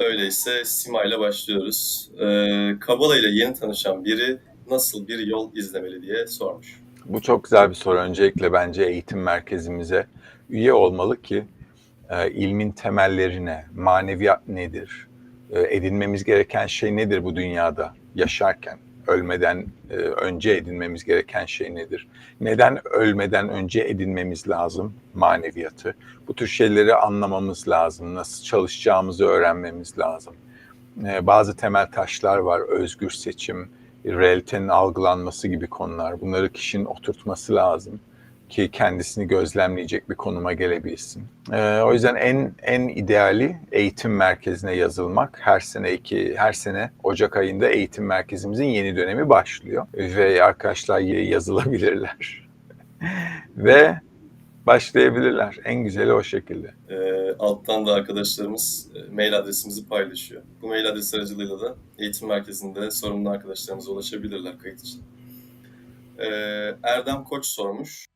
Öyleyse Sima ile başlıyoruz. Ee, Kabala ile yeni tanışan biri nasıl bir yol izlemeli diye sormuş. Bu çok güzel bir soru. Öncelikle bence eğitim merkezimize üye olmalı ki e, ilmin temellerine, maneviyat nedir, e, edinmemiz gereken şey nedir bu dünyada yaşarken, ölmeden e, önce edinmemiz gereken şey nedir? Neden ölmeden önce edinmemiz lazım maneviyatı? Bu tür şeyleri anlamamız lazım, nasıl çalışacağımızı öğrenmemiz lazım. E, bazı temel taşlar var, özgür seçim, realitenin algılanması gibi konular. Bunları kişinin oturtması lazım ki kendisini gözlemleyecek bir konuma gelebilsin. Ee, o yüzden en en ideali eğitim merkezine yazılmak. Her sene iki her sene Ocak ayında eğitim merkezimizin yeni dönemi başlıyor ve arkadaşlar yazılabilirler ve başlayabilirler. En güzeli o şekilde. Ee, alttan da arkadaşlarımız e, mail adresimizi paylaşıyor. Bu mail adresi aracılığıyla da eğitim merkezinde sorumlu arkadaşlarımıza ulaşabilirler kayıt için. Ee, Erdem Koç sormuş.